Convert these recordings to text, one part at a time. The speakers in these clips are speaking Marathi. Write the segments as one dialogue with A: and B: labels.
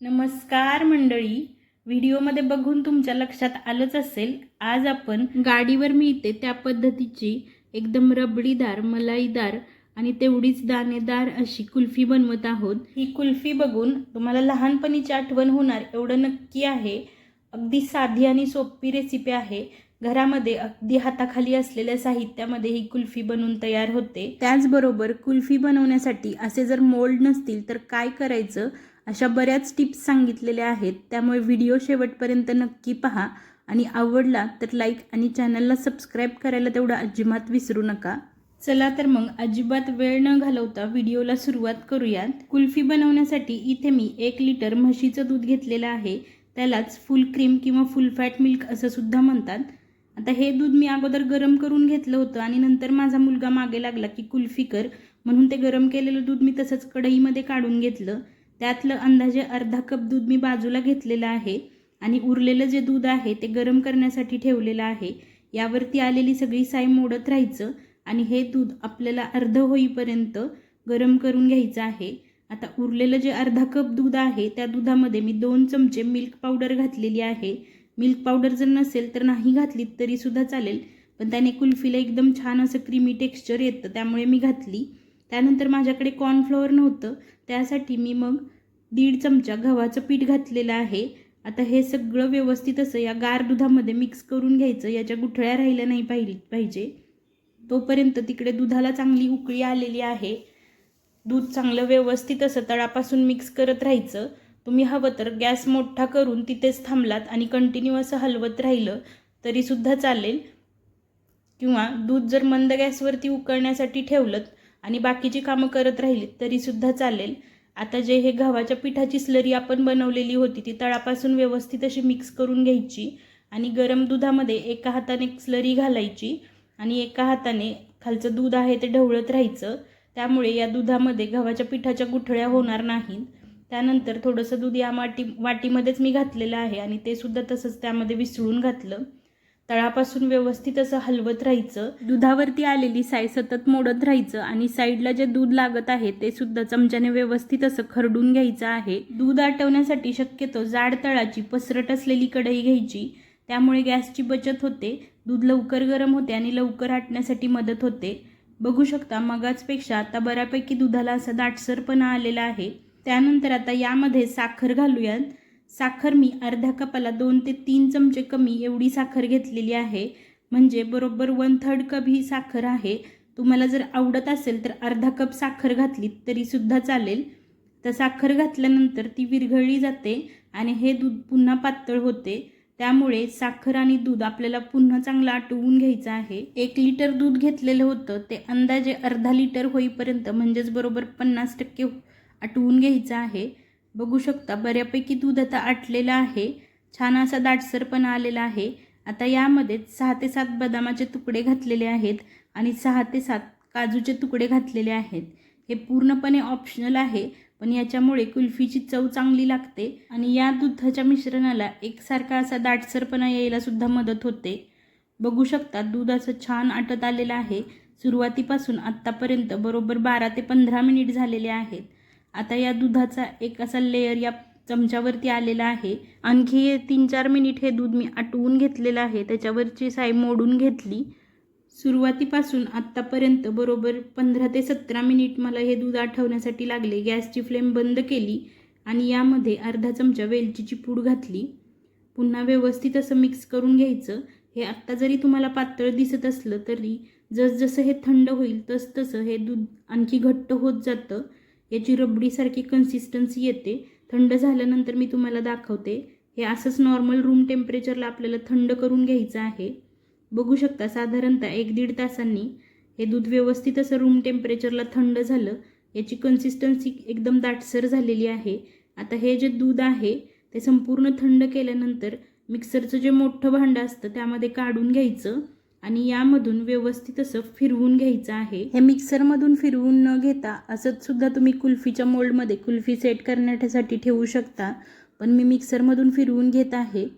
A: नमस्कार मंडळी. व्हिडिओमध्ये बघून तुमच्या लक्षात आलंच असेल आज आपण गाडीवर मिळते त्या पद्धतीची एकदम रबडीदार मलाईदार आणि तेवढीच दाणेदार अशी कुल्फी बनवत आहोत. ही कुल्फी बघून तुम्हाला लहानपणीची आठवण होणार एवढं नक्की आहे. अगदी साधी आणि सोपी रेसिपी आहे. घरामध्ये अगदी हाताखाली असलेल्या साहित्यामध्ये ही कुल्फी बनवून तयार होते. त्याचबरोबर कुल्फी बनवण्यासाठी असे जर मोल्ड नसतील तर काय करायचं? अशा बऱ्याच टिप्स सांगितलेल्या आहेत. त्यामुळे व्हिडिओ शेवटपर्यंत नक्की पहा. आणि आवडला तर लाईक आणि चॅनलला सबस्क्राईब करायला तेवढं अजिबात विसरू नका. चला तर मग अजिबात वेळ न घालवता व्हिडिओला सुरुवात करूयात. कुल्फी बनवण्यासाठी इथे मी एक लिटर म्हशीचं दूध घेतलेलं आहे. त्यालाच फुल क्रीम किंवा फुल फॅट मिल्क असं सुद्धा म्हणतात. आता हे दूध मी अगोदर गरम करून घेतलं होतं आणि नंतर माझा मुलगा मागे लागला की कुल्फी कर म्हणून ते गरम केलेलं दूध मी तसंच कढईमध्ये काढून घेतलं. त्यातलं अंदाजे अर्धा कप दूध मी बाजूला घेतलेलं आहे आणि उरलेलं जे दूध आहे ते गरम करण्यासाठी ठेवलेलं आहे. यावरती आलेली सगळी साई मोडत राहायचं आणि हे दूध आपल्याला अर्ध होईपर्यंत गरम करून घ्यायचं आहे. आता उरलेलं जे अर्धा कप दूध आहे त्या दुधामध्ये मी दोन चमचे मिल्क पावडर घातलेली आहे. मिल्क पावडर जर नसेल तर नाही घातलीत तरीसुद्धा चालेल पण त्याने कुल्फीला एकदम छान असं क्रीमी टेक्स्चर येतं त्यामुळे मी घातली. त्यानंतर माझ्याकडे कॉर्नफ्लॉवर नव्हतं. त्यासाठी मी मग दीड चमचा गव्हाचं पीठ घातलेलं आहे. आता हे सगळं व्यवस्थित असं या गार दुधामध्ये मिक्स करून घ्यायचं. याच्या गुठळ्या राहिल्या नाही पाहिजे पाहिजे. तोपर्यंत तिकडे दुधाला चांगली उकळी आलेली आहे. दूध चांगलं व्यवस्थित असं तळापासून मिक्स करत राहायचं. तुम्ही हवं तर गॅस मोठा करून तिथेच थांबलात आणि कंटिन्यू असं हलवत राहिलं तरीसुद्धा चालेल. किंवा दूध जर मंद गॅसवरती उकळण्यासाठी ठेवलं आणि बाकीची कामं करत राहिली तरीसुद्धा चालेल. आता जे हे गव्हाच्या पिठाची स्लरी आपण बनवलेली होती ती तळापासून व्यवस्थित अशी मिक्स करून घ्यायची आणि गरम दुधामध्ये एका हाताने स्लरी घालायची आणि एका हाताने खालचं दूध आहे ते ढवळत राहायचं. त्यामुळे या दुधामध्ये गव्हाच्या पिठाच्या गुठळ्या होणार नाहीत. त्यानंतर थोडंसं दूध या वाटी वाटीमध्येच मी घातलेलं आहे आणि ते सुद्धा तसंच त्यामध्ये विसळून घातलं. तळापासून व्यवस्थित असं हलवत राहायचं. दुधावरती आलेली साय सतत मोडत राहायचं आणि साईडला जे दूध लागत आहे ते सुद्धा चमच्याने व्यवस्थित असं खरडून घ्यायचं आहे. दूध आटवण्यासाठी शक्यतो जाड तळाची पसरट असलेली कढई घ्यायची. त्यामुळे गॅसची बचत होते. दूध लवकर गरम होते आणि लवकर आटण्यासाठी मदत होते. बघू शकता मगाचपेक्षा आता बऱ्यापैकी दुधाला असा दाटसरपणा आलेला आहे. त्यानंतर आता यामध्ये साखर घालूयात. साखर मी अर्ध्या कपाला दोन ते तीन चमचे कमी एवढी साखर घेतलेली आहे. म्हणजे बरोबर वन थर्ड कप ही साखर आहे. तुम्हाला जर आवडत असेल तर अर्धा कप साखर घातली तरीसुद्धा चालेल. तर साखर घातल्यानंतर ती विरघळली जाते आणि हे दूध पुन्हा पातळ होते. त्यामुळे साखर आणि दूध आपल्याला पुन्हा चांगलं आटवून घ्यायचं आहे. एक लिटर दूध घेतलेलं होतं ते अंदाजे अर्धा लिटर होईपर्यंत म्हणजेच बरोबर पन्नास टक्के आटवून घ्यायचं आहे. बघू शकता बऱ्यापैकी दूध आता आटलेलं आहे. छान असा दाटसरपणा आलेला आहे. आता यामध्ये सहा ते सात बदामाचे तुकडे घातलेले आहेत आणि सहा ते सात काजूचे तुकडे घातलेले आहेत. हे पूर्णपणे ऑप्शनल आहे पण याच्यामुळे कुल्फीची चव चांगली लागते आणि या दुधाच्या मिश्रणाला एकसारखा असा दाटसरपणा यायला सुद्धा मदत होते. बघू शकता दूध असं छान आटत आलेलं आहे. सुरुवातीपासून आत्तापर्यंत बरोबर बारा ते पंधरा मिनिट झालेले आहेत. आता या दुधाचा एक असा लेयर या चमच्यावरती आलेला आहे. आणखी तीन चार मिनिट हे दूध मी आटवून घेतलेलं आहे. त्याच्यावरची साय मोडून घेतली. सुरुवातीपासून आत्तापर्यंत बरोबर पंधरा ते सतरा मिनिट मला हे दूध आठवण्यासाठी लागले. गॅसची फ्लेम बंद केली आणि यामध्ये अर्धा चमचा वेलचीची पूड घातली. पुन्हा व्यवस्थित असं मिक्स करून घ्यायचं. हे आत्ता जरी तुम्हाला पातळ दिसत असलं तरी जसजसं हे थंड होईल तसतसं हे दूध आणखी घट्ट होत जातं. याची रबडीसारखी कन्सिस्टन्सी येते. थंड झाल्यानंतर मी तुम्हाला दाखवते. हे असंच नॉर्मल रूम टेम्परेचरला आपल्याला थंड करून घ्यायचं आहे. बघू शकता साधारणतः एक दीड तासांनी हे दूध व्यवस्थित असं रूम टेम्परेचरला थंड झालं. याची कन्सिस्टन्सी एकदम दाटसर झालेली आहे. आता हे जे दूध आहे ते संपूर्ण थंड केल्यानंतर मिक्सरचं जे मोठं भांडं असतं त्यामध्ये काढून घ्यायचं. आणि यामधून व्यवस्थित असं फिरवून घ्यायचं आहे. हे मिक्सरमधून फिरवून न घेता असंच सुद्धा तुम्ही कुल्फीच्या मोल्डमध्ये कुल्फी सेट करण्यासाठी ठेवू शकता. पण मी मिक्सरमधून फिरवून घेत आहे.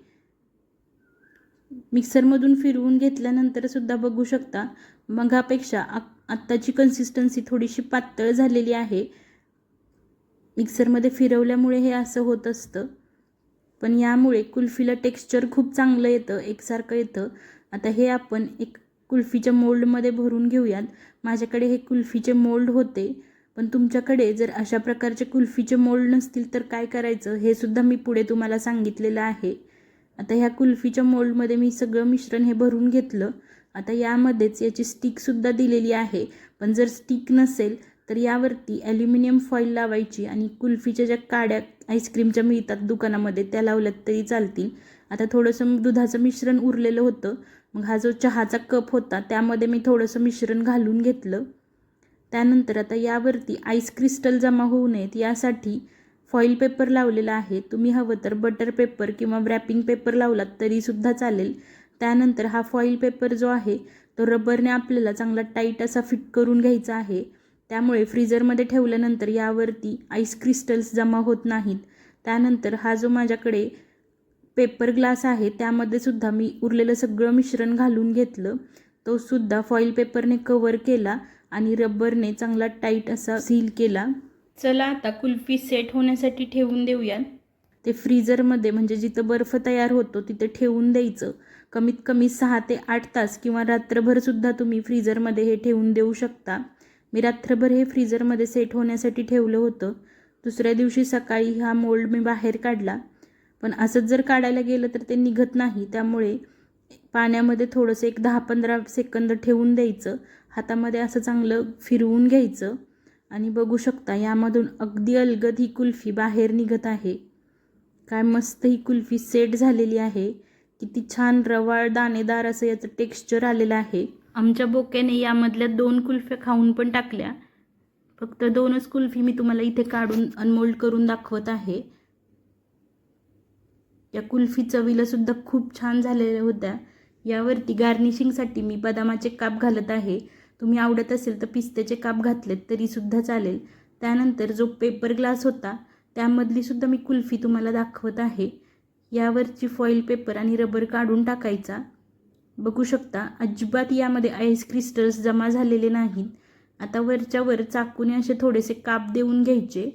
A: मिक्सरमधून फिरवून घेतल्यानंतर सुद्धा बघू शकता. मगापेक्षा आ आत्ताची कन्सिस्टन्सी थोडीशी पातळ झालेली आहे. मिक्सरमध्ये फिरवल्यामुळे हे असं होत असतं. पण यामुळे कुल्फीला टेक्स्चर खूप चांगलं येतं एकसारखं येतं. आता हे आपण एक कुल्फीच्या मोल्डमध्ये भरून घेऊयात. माझ्याकडे हे कुल्फीचे मोल्ड होते पण तुमच्याकडे जर अशा प्रकारचे कुल्फीचे मोल्ड नसतील तर काय करायचं हे सुद्धा मी पुढे तुम्हाला सांगितलेलं आहे. आता ह्या कुल्फीच्या मोल्डमध्ये मी सगळं मिश्रण हे भरून घेतलं. आता यामध्येच याची स्टिकसुद्धा दिलेली आहे पण जर स्टिक नसेल तर यावरती ॲल्युमिनियम फॉईल लावायची आणि कुल्फीच्या ज्या काड्या आईस्क्रीमच्या मिळतात दुकानामध्ये त्या लावल्यात तरी चालतील. आता थोडंसं दुधाचं मिश्रण उरलेलं होतं मग हा जो चहाचा कप होता त्यामध्ये मी थोडंसं मिश्रण घालून घेतलं. त्यानंतर आता यावरती आईस क्रिस्टल जमा होऊ नयेत यासाठी फॉईल पेपर लावलेला आहे. तुम्ही हवं तर बटर पेपर किंवा रॅपिंग पेपर लावलात तरीसुद्धा चालेल. त्यानंतर हा फॉईल पेपर जो आहे तो रबरने आपल्याला चांगला टाईट असा फिट करून घ्यायचा आहे. त्यामुळे फ्रीजरमध्ये ठेवल्यानंतर यावरती आईस क्रिस्टल्स जमा होत नाहीत. त्यानंतर हा जो माझ्याकडे पेपर ग्लास आहे त्यामध्ये सुद्धा मी उरलेलं सगळं मिश्रण घालून घेतलं. तो सुद्धा फॉईल पेपरने कवर केला आणि रबरने चांगला टाईट असा सील केला. चला आता कुल्फी सेट होण्यासाठी ठेवून देऊयात. ते फ्रीजरमध्ये म्हणजे जिथं बर्फ तयार होतो तिथे ठेवून द्यायचं. कमीत कमी सहा ते आठ तास किंवा रात्रभरसुद्धा तुम्ही फ्रीजरमध्ये हे ठेवून देऊ शकता. मी रात्रभर हे फ्रीजरमध्ये सेट होण्यासाठी ठेवलं होतं. दुसऱ्या दिवशी सकाळी हा मोल्ड मी बाहेर काढला. पण असंच जर काढायला गेलं तर ते निघत नाही. त्यामुळे पाण्यामध्ये थोडंसं एक दहा पंधरा सेकंद ठेवून द्यायचं. हातामध्ये असं चांगलं फिरवून घ्यायचं. आणि बघू शकता यामधून अगदी अलगद ही कुल्फी बाहेर निघत आहे. काय मस्त ही कुल्फी सेट झालेली आहे. किती छान रवाळ दाणेदार असं याचं टेक्स्चर आलेलं आहे. आमच्या बोक्याने यामधल्या दोन कुल्फ्या खाऊन पण टाकल्या. फक्त दोनच कुल्फी मी तुम्हाला इथे काढून अनमोल्ड करून दाखवत आहे. या कुल्फी चवीलासुद्धा खूप छान झालेल्या होत्या. यावरती गार्निशिंगसाठी मी बदामाचे काप घालत आहे. तुम्ही आवडत असेल तर पिस्त्याचे काप घातलेत तरीसुद्धा चालेल. त्यानंतर जो पेपर ग्लास होता त्यामधलीसुद्धा मी कुल्फी तुम्हाला दाखवत आहे. यावरची फॉईल पेपर आणि रबर काढून टाकायचा. बघू शकता अजिबात यामध्ये आईस क्रिस्टल्स जमा झालेले नाहीत. आता वरच्या वर चाकूने असे थोडेसे काप देऊन घ्यायचे.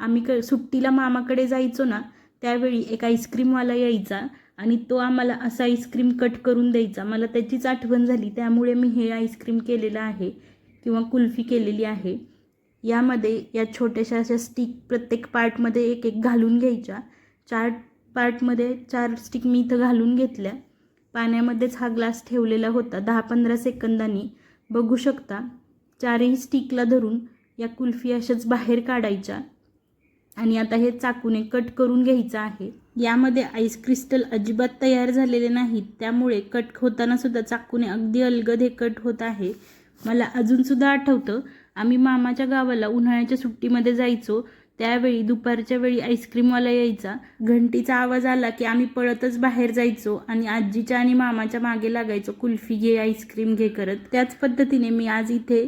A: आम्ही क सुट्टीला मामाकडे जायचो ना त्यावेळी एक आईस्क्रीमवाला यायचा आणि तो आम्हाला असा आईस्क्रीम कट करून द्यायचा. मला त्याचीच आठवण झाली. त्यामुळे मी हे आईस्क्रीम केलेलं आहे किंवा कुल्फी केलेली आहे. यामध्ये या छोट्याशा अशा स्टिक प्रत्येक पार्टमध्ये एक एक घालून घ्यायच्या. चार पार्टमध्ये चार स्टिक मी इथं घालून घेतल्या. पाण्यामध्येच हा ग्लास ठेवलेला होता. दहा पंधरा सेकंदांनी. बघू शकता चारही स्टिकला धरून या कुल्फी अशाच बाहेर काढायच्या. आणि आता हे चाकूने कट करून घ्यायचं आहे. यामध्ये आईस क्रिस्टल अजिबात तयार झालेले नाहीत. त्यामुळे कट होताना सुद्धा चाकूने अगदी अलगद हे कट होत आहे. मला अजूनसुद्धा आठवतं आम्ही मामाच्या गावाला उन्हाळ्याच्या सुट्टीमध्ये जायचो. त्यावेळी दुपारच्या वेळी आईस्क्रीमवाला यायचा. घंटीचा आवाज आला की आम्ही पळतच बाहेर जायचो आणि आजीच्या आणि मामाच्या मागे लागायचो कुल्फी घे आईस्क्रीम घे करत. त्याच पद्धतीने मी आज इथे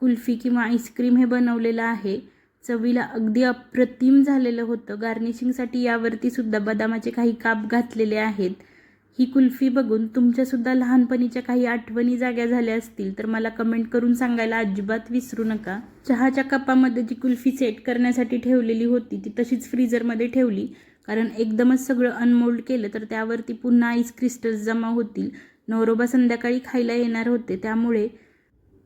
A: कुल्फी किंवा आईस्क्रीम हे बनवलेलं आहे. चवीला अगदी अप्रतिम झालेलं होतं. गार्निशिंगसाठी यावरती सुद्धा बदामाचे काही काप घातलेले आहेत. ही कुल्फी बघून तुमच्यासुद्धा लहानपणीच्या काही आठवणी जाग्या झाल्या असतील तर मला कमेंट करून सांगायला अजिबात विसरू नका. चहाच्या कपामध्ये जी कुल्फी सेट करण्यासाठी ठेवलेली होती ती तशीच फ्रीजरमध्ये ठेवली. कारण एकदमच सगळं अनमोल्ड केलं तर त्यावरती पुन्हा आईस क्रिस्टल्स जमा होतील. नवरोबा संध्याकाळी खायला येणार होते. त्यामुळे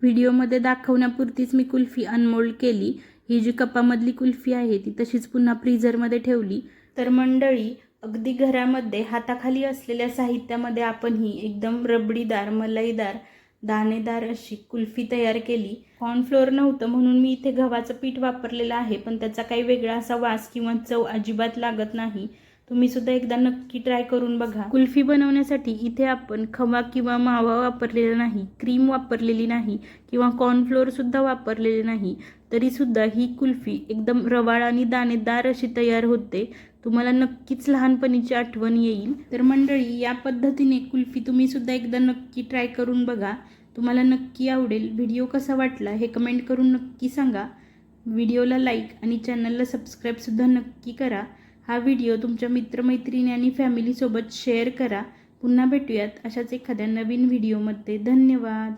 A: व्हिडिओमध्ये दाखवण्यापुरतीच मी कुल्फी अनमोल्ड केली. ही जी कपामधली कुल्फी आहे ती तशीच पुन्हा फ्रीझरमध्ये ठेवली. तर मंडळी अगदी घरामध्ये हाताखाली असलेल्या साहित्यामध्ये आपण ही एकदम रबडीदार मलाईदार दाणेदार अशी कुल्फी तयार केली. कॉर्नफ्लोअर नव्हतं म्हणून मी इथे गव्हाचं पीठ वापरलेलं आहे पण त्याचा काही वेगळा असा वास किंवा चव अजिबात लागत नाही. तुम्ही सुद्धा एकदा नक्की ट्राय करून बघा. कुल्फी बनवण्यासाठी इथे आपण खवा किंवा मावा वापरलेला नाही क्रीम वापरलेली नाही किंवा कॉर्नफ्लोअर सुद्धा वापरलेले नाही. तरीसुद्धा ही कुल्फी एकदम रवाळ आणि दाणेदार अशी तयार होते. तुम्हाला नक्कीच लहानपणीची आठवण येईल. तर मंडळी या पद्धतीने कुल्फी तुम्ही सुद्धा एकदा नक्की ट्राय करून बघा. तुम्हाला नक्की आवडेल. व्हिडिओ कसा वाटला हे कमेंट करून नक्की सांगा. व्हिडिओला लाईक आणि चॅनलला सबस्क्राईबसुद्धा नक्की करा. हा व्हिडिओ तुमच्या मित्रमैत्रिणी आणि फॅमिलीसोबत शेअर करा. पुन्हा भेटूयात अशाच एखाद्या नवीन व्हिडिओमध्ये. धन्यवाद!